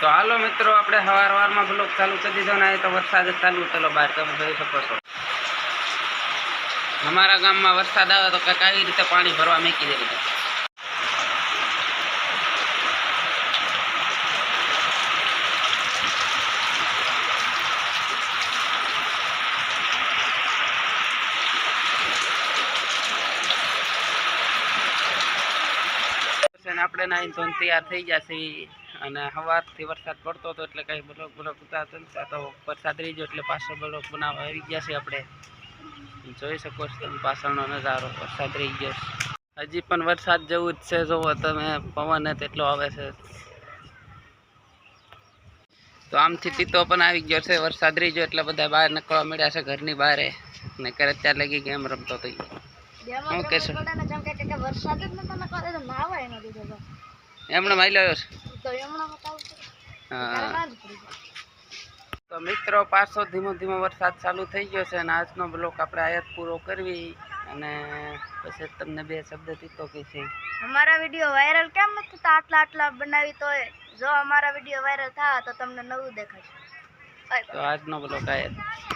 તો હાલો મિત્રો, આપણે સવાર વારમાં બ્લોક ચાલુ કરી દીધો ને તો વરસાદ ચાલુ ચલો બહાર તમે જોઈ શકો છો. અમારા ગામમાં વરસાદ આવે તો કંઈક રીતે પાણી ભરવા મૂકી દે બધા. આપણે નાઈ ધોન તૈયાર થઈ જશે અને સવારથી વરસાદ પડતો હતો એટલે કંઈ બ્લોક બ્લોક ઉતારતો નથી તો વરસાદ રહી ગયો એટલે પાછો બ્લોક બનાવવા આવી ગયા છે આપણે. જોઈ શકો છો તમે પાછળનો નજારો વરસાદ રહી ગયો છે. હજી પણ વરસાદ જેવું જ છે જોવો તમે પવન એટલો આવે છે. તો આમથી તીતો પણ આવી ગયો છે વરસાદ રહી ગયો એટલે બધા બહાર નીકળવા મળ્યા છે ઘરની બહાર. ને કરે અત્યારે લગી ગેમ રમતો હતો. શું કહેશો? એમણે મારી લ્યો છે? તો મિત્રો પાછો ધીમો ધીમો વરસાદ ચાલુ થઈ ગયો છે અને આજનો બ્લોક આપણે આયાત પૂરો કરવી અને પછી તમને બે શબ્દ તીતો કે અમારા વીડિયો વાયરલ કેમ નથી થતા? આટલા આટલા બનાવી તો જો અમારા વીડિયો વાયરલ થાય તો તમને નવું દેખાશે. તો આજનો બ્લોક આયાત.